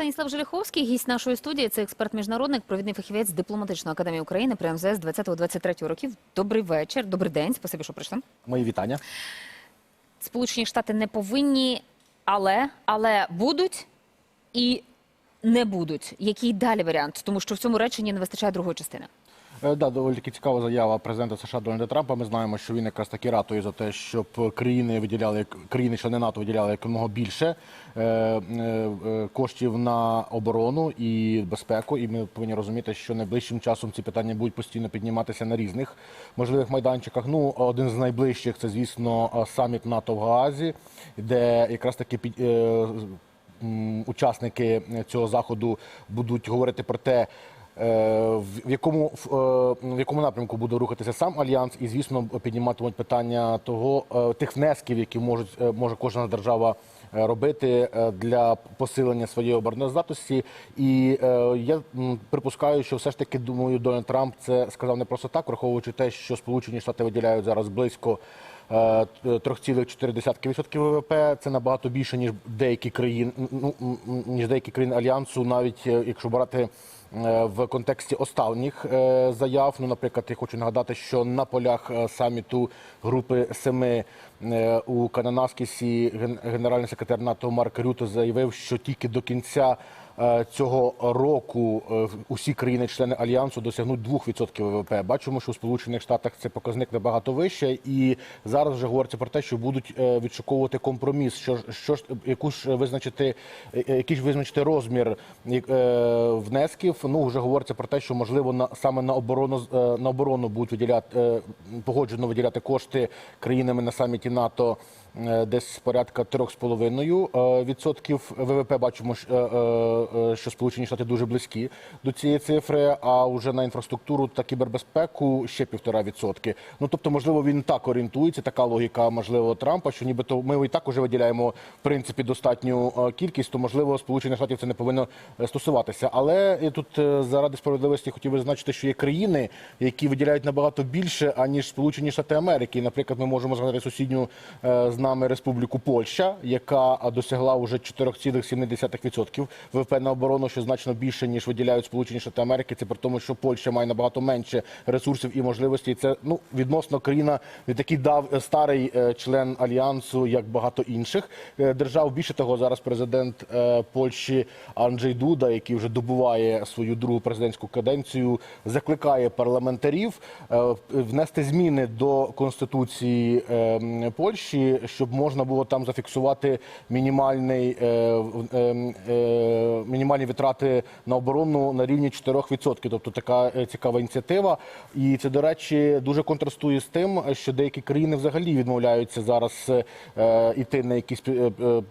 Станіслав Желіховський, гість нашої студії. Це експерт міжнародник, провідний фахівець дипломатичної академії України при МЗС 20-23 років. Добрий вечір, добрий день. Спасибі, що прийшли. Мої вітання. Сполучені Штати не повинні, але але будуть і не будуть. Який далі варіант? Тому що в цьому реченні не вистачає другої частини. Е, Да, доволі таки цікава заява президента США Дональда Трампа. Ми знаємо, що він якраз таки ратує за те, щоб країни виділяли країни, члени НАТО виділяли якомога більше е, е, е, коштів на оборону і безпеку. І ми повинні розуміти, що найближчим часом ці питання будуть постійно підніматися на різних можливих майданчиках. Ну, один з найближчих це, звісно, саміт НАТО в Гаазі, де якраз таки під. е, Учасники цього заходу будуть говорити про те, в якому в, е, якому напрямку буде рухатися сам альянс, і звісно підніматимуть питання того е, тих внесків, які можуть е, може кожна держава е, робити е, для посилення своєї обороноздатності. І е, я припускаю, що все ж таки думаю, Дональд Трамп це сказав не просто так, враховуючи те, що Сполучені Штати виділяють зараз близько. Е, 3,4% ВВП це набагато більше ніж деякі країни, ну ніж деякі країни альянсу, навіть е, якщо брати е, в контексті останніх е, заяв. Ну, наприклад, я хочу нагадати, що на полях саміту групи семи у Кананаскісі ген- генеральний секретар НАТО Марк Рюто заявив, що тільки до кінця цього року е, усі країни-члени альянсу досягнуть 2% ВВП. Бачимо, що у Сполучених Штатах це показник набагато вище, і зараз вже говориться про те, що будуть е, відшуковувати компроміс. Що що ж яку ж визначити, е, який ж визначити розмір е, внесків. Ну вже говориться про те, що можливо на саме на оборону е, на оборону будуть виділяти е, погоджено виділяти кошти країнами на саміті НАТО. Е, Десь порядка 3,5% відсотків ВВП бачимо, що, е, е, е, що Сполучені Штати дуже близькі до цієї цифри. А вже на інфраструктуру та кібербезпеку ще 1,5%. Ну тобто, можливо, він так орієнтується. Така логіка, можливо, Трампа, що нібито ми і так уже виділяємо в принципі достатню е, кількість, то можливо Сполучених Штатів це не повинно е, стосуватися. Але тут е, заради справедливості хотів би зазначити, що є країни, які виділяють набагато більше аніж Сполучені Штати Америки. Наприклад, ми можемо згадати сусідню е, з нами Республіку Польща, яка е, досягла уже 4,7% ВВП на оборону, що значно більше ніж виділяють Сполучені Штати Америки. Це при тому, що Польща має набагато менше ресурсів і можливостей. Це ну відносно країна не такий дав старий е, член альянсу, як багато інших е, держав. Більше того, зараз президент е, Польщі Анджей Дуда, який вже добуває свою другу президентську каденцію, закликає парламентарів е, внести зміни до конституції е, Польщі, щоб можна було там зафіксувати мінімальний е, е, е, мінімальні витрати на оборону на рівні 4%. Тобто така е, цікава ініціатива. І це, до речі, дуже контрастує з тим, що деякі країни взагалі відмовляються зараз е, іти на якісь е, е,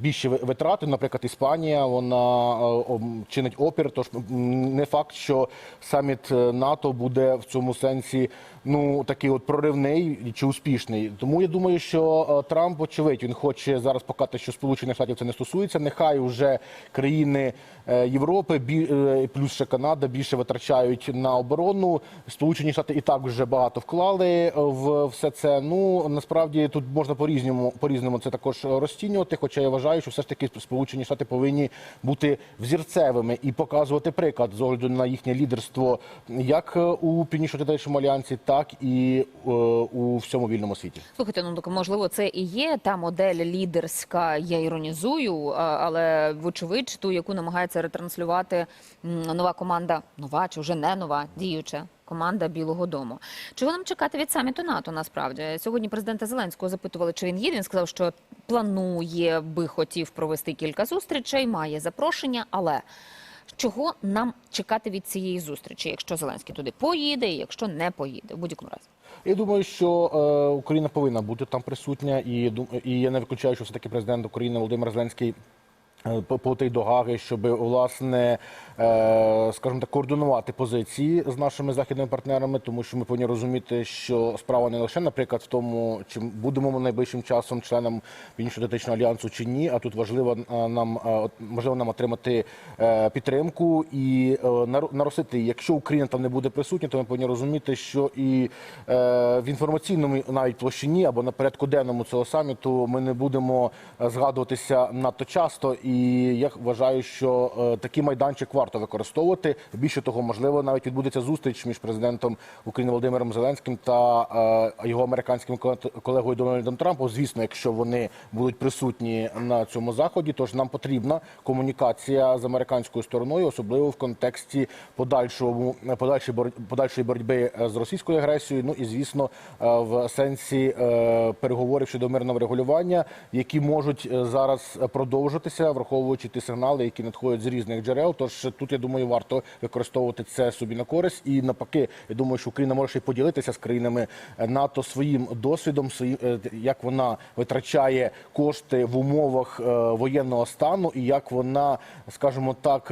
більші витрати. Наприклад, Іспанія вона е, чинить опір. Тож не факт, що саміт е, НАТО буде в цьому сенсі ну такий от проривний чи успішний. Тому я думаю, що е, Трамп, очевидь, він хоче зараз показати, що Сполучених Штатів це не стосується. Нехай вже країни е, Європи, е, плюс ще Канада більше витрачають на оборону. Сполучені Штати і так вже багато вклали в все це. Ну насправді тут можна по різному по різному це також розцінювати. Хоча я вважаю, що все ж таки Сполучені Штати повинні бути взірцевими і показувати приклад з огляду на їхнє лідерство як у північно-атлантичному альянсі, так і е, у всьому вільному світі. Слухайте, ну так можливо, це і є та модель лідерська. Я іронізую, але вочевидь, ту, яку намагається ретранслювати нова команда, нова чи вже не нова, діюча. Команда Білого Дому. Чого нам чекати від саміту НАТО? Насправді сьогодні президента Зеленського запитували, чи він їде. Він сказав, що планує би хотів провести кілька зустрічей, має запрошення. Але чого нам чекати від цієї зустрічі, якщо Зеленський туди поїде, і якщо не поїде, в будь-якому разі? Я думаю, що е, Україна повинна бути там присутня, і і я не виключаю, що все таки президент України Володимир Зеленський. Е, Полетить до Гаги, щоб власне, е, скажімо так, координувати позиції з нашими західними партнерами, тому що ми повинні розуміти, що справа не лише, наприклад, в тому, чи будемо ми найближчим часом членом Північно-Атлантичного альянсу чи ні. А тут важливо е, нам можливо нам отримати підтримку і наростити. Якщо Україна там не буде присутня, то ми повинні розуміти, що і в інформаційному навіть площині або на порядку денному цього саміту ми не будемо згадуватися надто часто. І І я вважаю, що е, такий майданчик варто використовувати. Більше того, можливо, навіть відбудеться зустріч між президентом України Володимиром Зеленським та е, його американським колегою Дональдом Трампом. Звісно, якщо вони будуть присутні на цьому заході, тож нам потрібна комунікація з американською стороною, особливо в контексті подальшого подальшої бор- подальшої боротьби е, з російською агресією. Ну і звісно, в сенсі переговорів щодо мирного регулювання, які можуть зараз продовжитися, враховуючи ті сигнали, які надходять з різних джерел. Тож тут я думаю, варто використовувати це собі на користь. І навпаки, я думаю, що Україна може ще поділитися з країнами НАТО своїм досвідом, своїм е, як вона витрачає кошти в умовах е, воєнного стану, і як вона, скажімо так,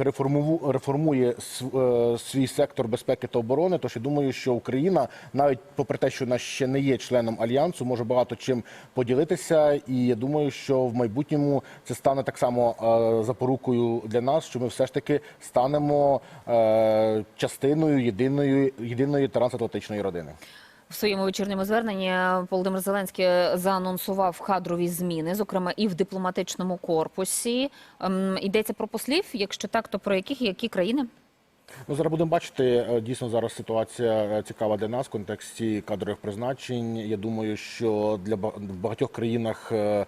реформує е, свій сектор безпеки та оборони. Тож я думаю, що Україна, навіть попри те, що вона ще не є членом альянсу, може багато чим поділитися. І я думаю, що в майбутньому це стане так само запорукою для нас, що ми все ж таки станемо е, частиною єдиної єдиної трансатлантичної родини. В своєму вечірньому зверненні Володимир Зеленський заанонсував кадрові зміни, зокрема і в дипломатичному корпусі. Ем, Йдеться про послів. Якщо так, то про яких і які країни? Ну, зараз будемо бачити. Е, Дійсно, зараз ситуація е, цікава для нас в контексті кадрових призначень. Я думаю, що для багатьох країнах е,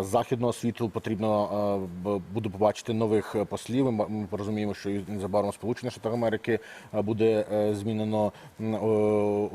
західного світу потрібно буде побачити нових послів. Ми розуміємо, що незабаром Сполучених Штатів Америки буде змінено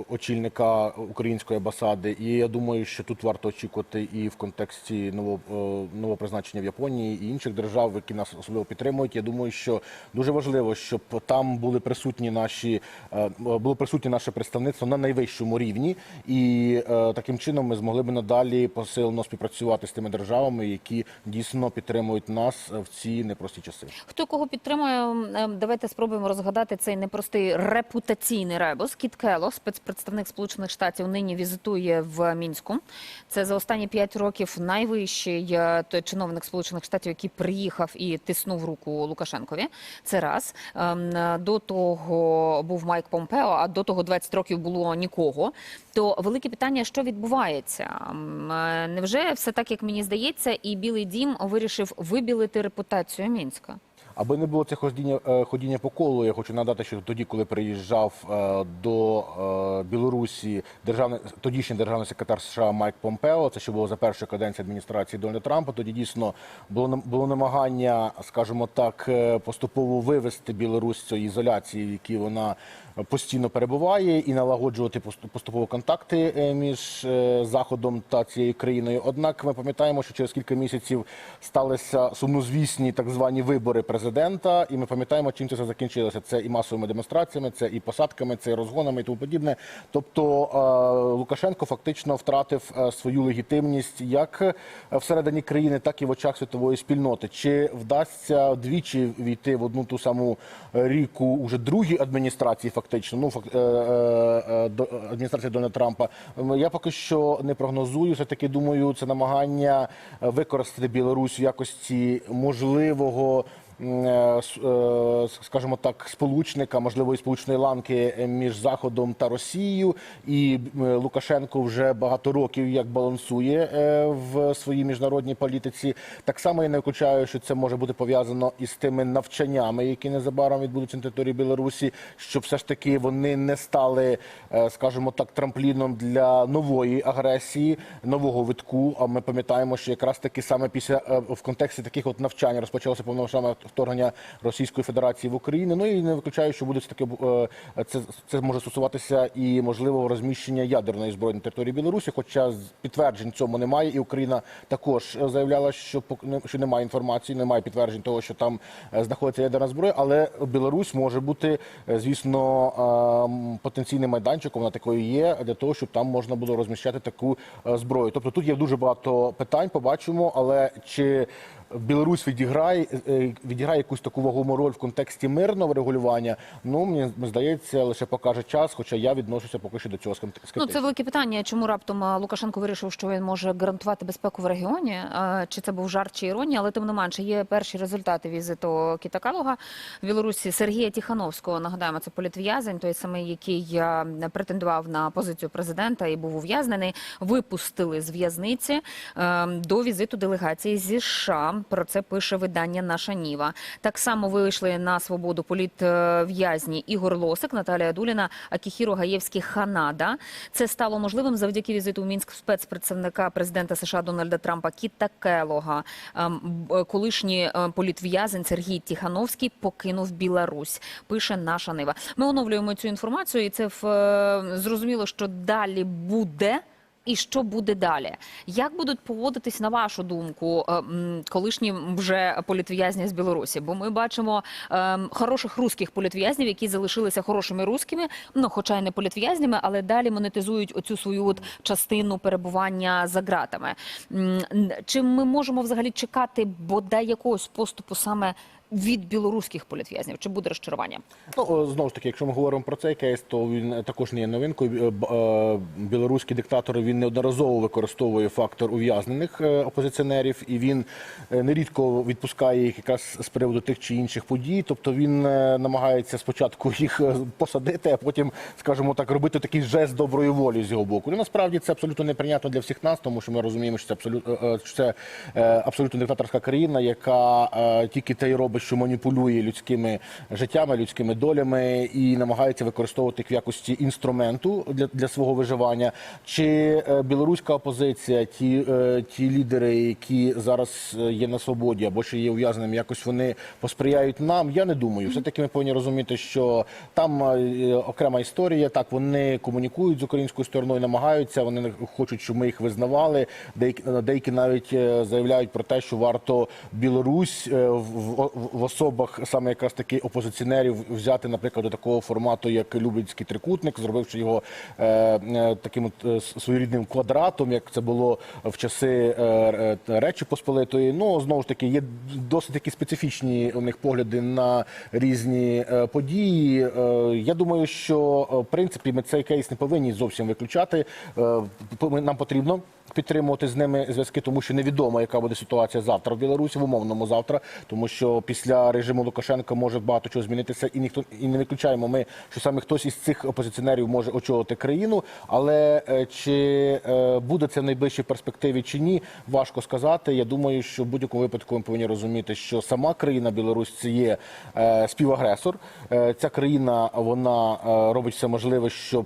очільника української амбасади. І я думаю, що тут варто очікувати і в контексті нового нового призначення в Японії і інших держав, які нас особливо підтримують. Я думаю, що дуже важливо, щоб там були присутні наші е, було присутнє наше представництво на найвищому рівні, і е, таким чином ми змогли б надалі посилено співпрацювати з тими державами, які дійсно підтримують нас в ці непрості часи. Хто кого підтримує? Ем, Давайте спробуємо розгадати цей непростий репутаційний ребус. Кіт Кело, спецпредставник Сполучених Штатів, нині візитує в Мінську. Це за останні п'ять років найвищий е, той чиновник Сполучених Штатів, який приїхав і тиснув руку Лукашенкові. Це раз Ем, до того був Майк Помпео, а до того 20 років було нікого. То велике питання, що відбувається? Е, Невже все так, як мені здається, і Білий Дім вирішив вибілити репутацію Мінська? Аби не було це ходіння, е, ходіння по колу, я хочу надати, що тоді, коли приїжджав е, до е, Білорусі державний тодішній державний секретар США Майк Помпео, це ще було за першу каденцію адміністрації Дональда Трампа. Тоді дійсно було було намагання, скажімо так, поступово вивести Білорусь з цієї ізоляції, в якій вона постійно перебуває, і налагоджувати посту- поступово контакти е, між е, заходом та цією країною. Однак ми пам'ятаємо, що через кілька місяців сталися сумнозвісні так звані вибори президента, і ми пам'ятаємо, чим це все закінчилося. Це і масовими демонстраціями, це і посадками, це і розгонами і тому подібне. Тобто е, Лукашенко фактично втратив свою легітимність як всередині країни, так і в очах світової спільноти. Чи вдасться двічі війти в одну ту саму ріку уже другій адміністрації, фактично, ну фак- е, е, е, адміністрації Дональда Трампа? Я поки що не прогнозую. Все таки думаю, це намагання використати Білорусь в якості можливого. Е, е, скажімо так, сполучника, можливо, і сполучної ланки між Заходом та Росією. І Лукашенко вже багато років як балансує е, в своїй міжнародній політиці. Так само я не виключаю, що це може бути пов'язано із тими навчаннями, які незабаром відбудуться на території Білорусі, щоб все ж таки вони не стали, скажімо так, трампліном для нової агресії, нового витку. А ми пам'ятаємо, що якраз таки саме після в контексті таких от навчань розпочалося повномасштабне вторгнення Російської Федерації в Україну. Ну і не виключаю, що буде все таки е, це, це може стосуватися і можливого розміщення ядерної зброї на території Білорусі. Хоча підтверджень цьому немає, і Україна також е, заявляла, що що немає інформації, немає підтверджень того, що там е, знаходиться ядерна зброя. Але Білорусь може бути, е, звісно, потенційним майданчиком. Вона такою є для того, щоб там можна було розміщати таку зброю. Тобто тут є дуже багато питань. Побачимо, але чи Білорусь відіграє е, відіграє якусь таку вагому роль в контексті мирного регулювання. Ну мені здається, лише покаже час. Хоча я відношуся поки що до цього скепти- Ну, це велике питання. Чому раптом Лукашенко вирішив, що він може гарантувати безпеку в регіоні? Чи це був жарт чи іронія? Але тим не менше є перші результати візиту Кіта Калуга в Білорусі Сергія Тіхановського. Нагадаємо, це політв'язень, той самий, який претендував на позицію президента і був ув'язнений. Випустили з в'язниці е, до візиту делегації зі США. Про це пише видання Наша Ніва. Так само вийшли на свободу політв'язні Ігор Лосик, Наталія Дуліна, Акіхіро Гаєвський Ханада. Це стало можливим завдяки візиту в Мінськ спецпредставника президента США Дональда Трампа Кіта Келога. Ем, Колишній е, політв'язень Сергій Тіхановський покинув Білорусь. Пише наша Нива. Ми оновлюємо цю інформацію, і це в, е, зрозуміло, що далі буде. І що буде далі? Як будуть поводитись на вашу думку е, колишні вже політв'язні з Білорусі? Бо ми бачимо ем, хороших русських політв'язнів, які залишилися хорошими русскими, ну хоча й не політв'язнями, але далі монетизують оцю свою от частину перебування за ґратами. Чи ми можемо взагалі чекати бодай якогось поступу саме від білоруських політв'язнів? Чи буде розчарування? Ну, знову ж таки, якщо ми говоримо про цей кейс, то він е, також не є новинкою. Е, е, Білоруський диктатор він неодноразово використовує фактор ув'язнених опозиціонерів, і він нерідко відпускає їх якраз з приводу тих чи інших подій. Тобто він намагається спочатку їх посадити, а потім, скажімо так, робити такий жест доброї волі з його боку. Ну, насправді це абсолютно неприйнятно для всіх нас, тому що ми розуміємо, що це абсолютно що це абсолютно диктаторська країна, яка тільки те й робить, що маніпулює людськими життями, людськими долями і намагається використовувати їх в якості інструменту для, для свого виживання. Чи е, білоруська опозиція, ті, е, ті лідери, які зараз е, є на свободі або ще є ув'язненими, якось вони посприяють нам? Я не думаю. Все таки ми повинні розуміти, що там окрема історія. Так вони комунікують з українською стороною, намагаються. Вони хочуть, щоб ми їх визнавали. Деякі деякі навіть заявляють про те, що варто Білорусь в, в, особах саме якраз таки опозиціонерів взяти, наприклад, до такого формату, як Люблінський трикутник, зробивши його е, е, таким от, е, своєрідним квадратом, як це було в часи е, Речі Посполитої. Ну знову ж таки, є досить такі специфічні у них погляди на різні події. Е, я думаю, що в принципі ми цей кейс не повинні зовсім виключати. Е, нам потрібно підтримувати з ними зв'язки, тому що невідомо, яка буде ситуація завтра в Білорусі, в умовному завтра, тому що після режиму Лукашенка може багато чого змінитися, і ніхто і не виключаємо ми, що саме хтось із цих опозиціонерів може очолити країну. Але е, чи е, буде це в найближчій перспективі чи ні, важко сказати. Я думаю, що в будь-якому випадку ми повинні розуміти, що сама країна Білорусь це є е, співагресор. Ця країна вона робить все можливе, щоб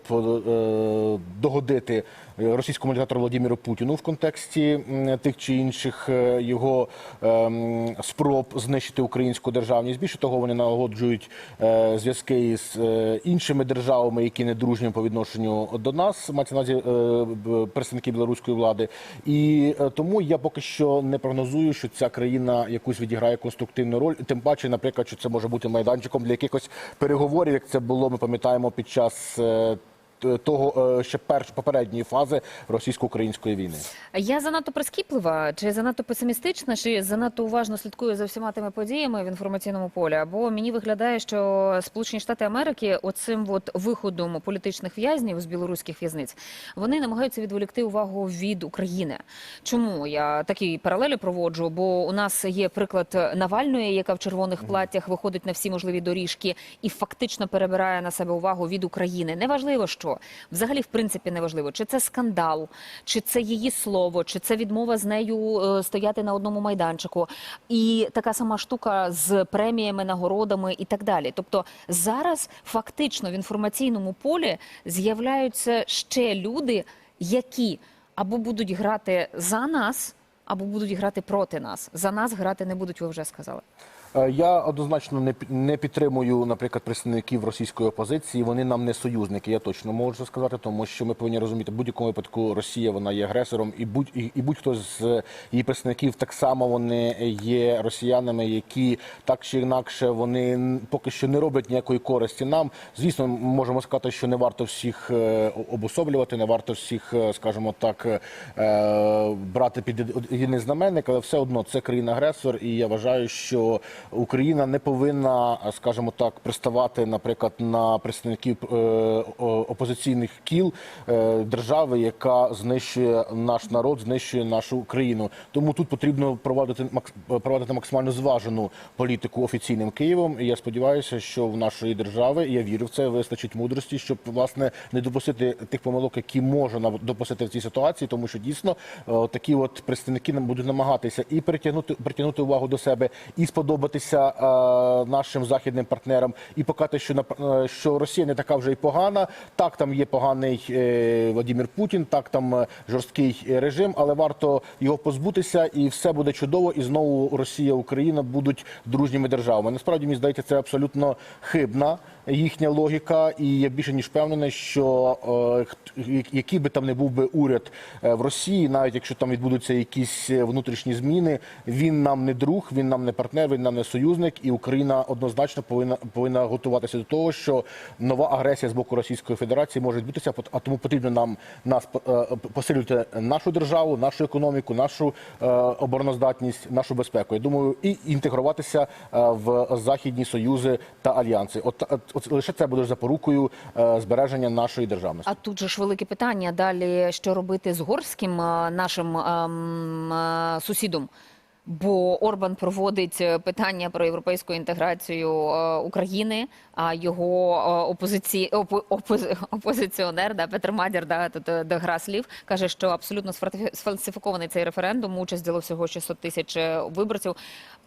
догодити російському диктатору Володимиру Путіну в контексті тих чи інших е, його ем, спроб знищити українську державність. Більше того, вони налагоджують е, зв'язки з е, іншими державами, які не дружні по відношенню до нас, мається на представники білоруської влади. І тому я поки що не прогнозую, що ця країна якусь відіграє конструктивну роль. Тим паче, наприклад, що це може бути майданчиком для якихось переговорів, як це було, ми пам'ятаємо під час. Е, Того е, ще перш попередньої фази російсько-української війни. Я занадто прискіплива, чи занадто песимістична, чи занадто уважно слідкую за всіма тими подіями в інформаційному полі. Або мені виглядає, що Сполучені Штати Америки оцим от виходом політичних в'язнів з білоруських в'язниць вони намагаються відволікти увагу від України. Чому я такі паралелі проводжу? Бо у нас є приклад Навальної, яка в червоних платтях виходить на всі можливі доріжки і фактично перебирає на себе увагу від України. Неважливо, що взагалі в принципі неважливо, чи це скандал, чи це її слово, чи це відмова з нею е, стояти на одному майданчику, і така сама штука з преміями, нагородами і так далі. Тобто зараз фактично в інформаційному полі з'являються ще люди, які або будуть грати за нас, або будуть грати проти нас. За нас грати не будуть, ви вже сказали. Е, Я однозначно не пі- підтримую, наприклад, представників російської опозиції. Вони нам не союзники. Я точно можу сказати, тому що ми повинні розуміти в будь-якому випадку Росія вона є агресором, і будь і, і будь-хто з її представників так само вони є росіянами, які так чи інакше вони поки що не роблять ніякої користі нам. Звісно, можемо сказати, що не варто всіх е, обособлювати, не варто всіх, е, скажімо так, е, брати під єдиний знаменник, але все одно це країна-агресор, і я вважаю, що Україна не повинна, скажімо так, приставати, наприклад, на представників е, опозиційних кіл е, держави, яка знищує наш народ, знищує нашу країну. Тому тут потрібно проводити проводити максимально зважену політику офіційним Києвом. І я сподіваюся, що в нашої держави я вірю в це вистачить мудрості, щоб власне не допустити тих помилок, які можна допустити в цій ситуації, тому що дійсно е, такі от представники нам будуть намагатися і притягнути притягнути увагу до себе, і сподобатися е, нашим західним партнерам, і показати, що е, що Росія не така вже й погана. Так, там є поганий е, Владимир Путін, так там жорсткий режим, але варто його позбутися, і все буде чудово. І знову Росія, Україна будуть дружніми державами. Насправді мені здається, це абсолютно хибна їхня логіка, і я більше ніж впевнений, що е, який би там не був би уряд е, в Росії, навіть якщо там відбудуться якісь е, внутрішні зміни, він нам не друг, він нам не партнер, він нам не союзник, і Україна однозначно повинна повинна готуватися до того, що нова агресія з боку Російської Федерації може відбутися, а тому потрібно нам нас е, посилювати нашу державу, нашу економіку, нашу е, обороноздатність, нашу безпеку. Я думаю, і інтегруватися в західні союзи та альянси. От лише це буде запорукою е, збереження нашої державності. А тут же ж велике питання далі, що робити з горським е, нашим ем, е, сусідом. Бо Орбан проводить питання про європейську інтеграцію України, а його опозиці... опо- опози- опозиціонер да, Петр Мадір, да, тут гра слів, каже, що абсолютно сфальсифі- сфальсифікований цей референдум. Участь взяло всього 600 тисяч виборців.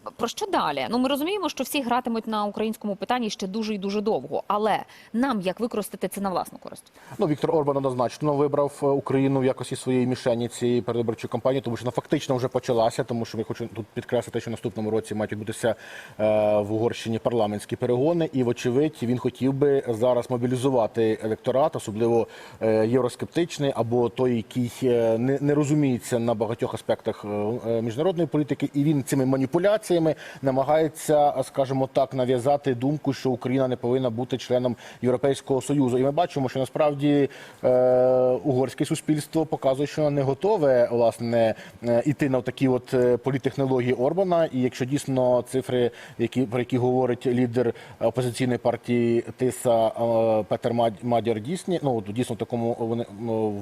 Про що далі? Ну ми розуміємо, що всі гратимуть на українському питанні ще дуже і дуже довго. Але нам як використати це на власну користь? Ну, Віктор Орбан однозначно вибрав е, Україну в якості своєї мішені цієї передвиборчої кампанії, тому що вона фактично вже почалася. Тому що ми хочу тут підкреслити, що в наступному році мають відбутися е, в Угорщині парламентські перегони, і вочевидь він хотів би зараз мобілізувати електорат, особливо е, євроскептичний або той, який не, розуміється на багатьох аспектах міжнародної політики, і він цими маніпуляціями намагається, скажімо так, нав'язати думку, що Україна не повинна бути членом Європейського союзу. І ми бачимо, що насправді е, угорське суспільство показує, що не готове власне е, іти на такі от е, політтехнології Орбана. І якщо дійсно цифри, які про які говорить лідер опозиційної партії Тиса е, Петер Мад- Мадяр, дійсні, ну дійсно такому вони ну,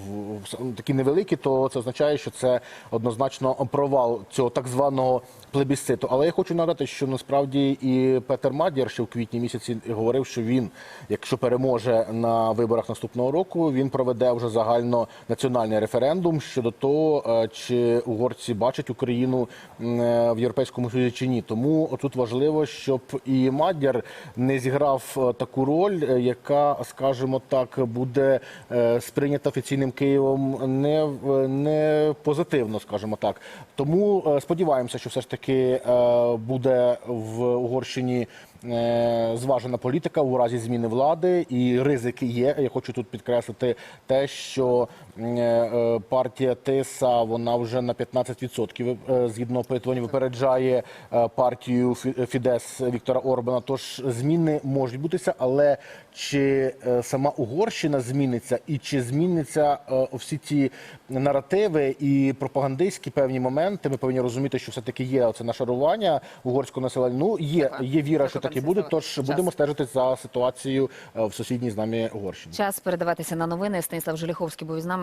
такі невеликі, то це означає, що це однозначно провал цього так званого плебісциту. Але я хочу нагадати, що насправді і Петер Мадяр ще в квітні місяці говорив, що він, якщо переможе на виборах наступного року, він проведе вже загально національний референдум щодо того, е, чи угорці бачать Україну е, в європейському союзі чи ні. Тому тут важливо, щоб і Мадяр не зіграв е, таку роль, яка, скажімо так, буде сприйнята офіційним Києвом не не позитивно, скажімо так. Тому сподіваємося, що все ж таки буде в Угорщині е, зважена політика у разі зміни влади, і ризики є. Я хочу тут підкреслити те, що е, партія Тиса вона вже на 15% е, згідно опитувань випереджає е, партію Фідес Віктора Орбана. Тож зміни можуть бутися, але чи е, сама Угорщина зміниться, і чи зміниться е, всі ті наративи і пропагандистські певні моменти? Ми повинні розуміти, що все таки є оце нашарування угорського населення. Ну є, є віра, що таки буде. Тож Час. будемо стежити за ситуацією е, в сусідній з нами Угорщині. Час передаватися на новини. Станіслав Желіховський був із нами.